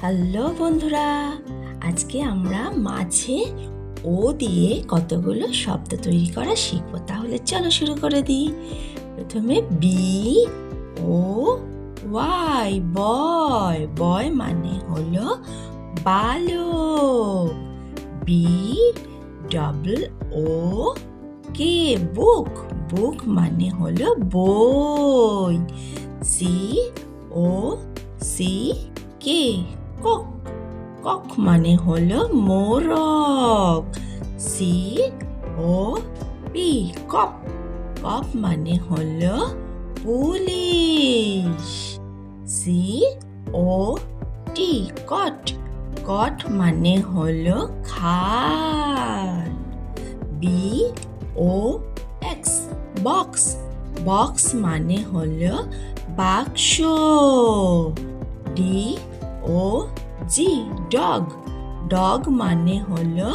Hello বন্ধুরা, আজকে আমরা মাঝে ও দিয়ে কতগুলো শব্দ তৈরি করা শিখব। তাহলে চলো শুরু করে দিই। প্রথমে বি ও ওয়াই বয় বয় মানে হলো বালক। বি ডবল ও কে বুক বুক মানে হলো বই। C O C K cock cock মানে হলো মোরগ। সি ও পি কপ কপ মানে হলো পুলিশ। সি ও টি কট। কট মানে হলো খাট B O X box. Box মানে হলো বাক্স। D O G dog dog মানে হলো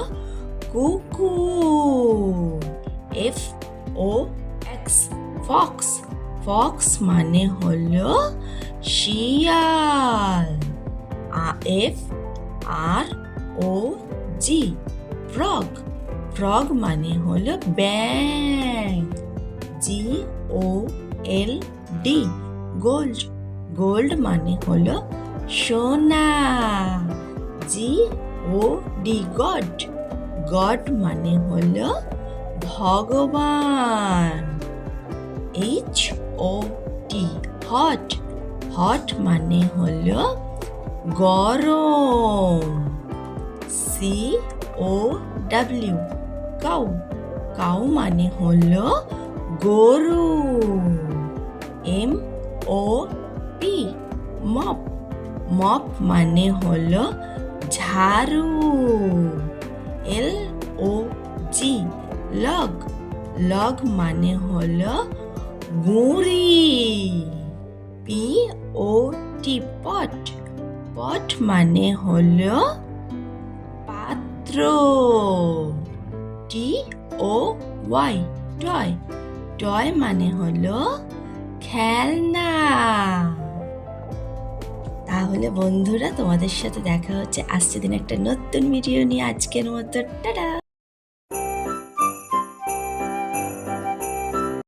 কুকুর। F O X fox fox মানে হলো শিয়াল। F R O G frog frog মানে হলো ব্যাং G O L D gold gold মানে হলো সোনা। G, O D, god. God মানে হলো ভগবান। H, O, T, hot. Hot মানে হলো গরম। C, O, W, cow. Cow মানে হলো গরু। M, O P mop. Mop মানে হলো ঝাড়ু। এল ও জি, লগ। লগ মানে হলো গুঁড়ি। পি ও টি, পট। পট মানে হলো পাত্র। T O Y, toy. Toy মানে হলো খেলনা। তাহলে বন্ধুরা তোমাদের সাথে দেখা হচ্ছে। আসছে দিন একটা নতুন ভিডিও নিয়ে। আজকের মতো, টাটা!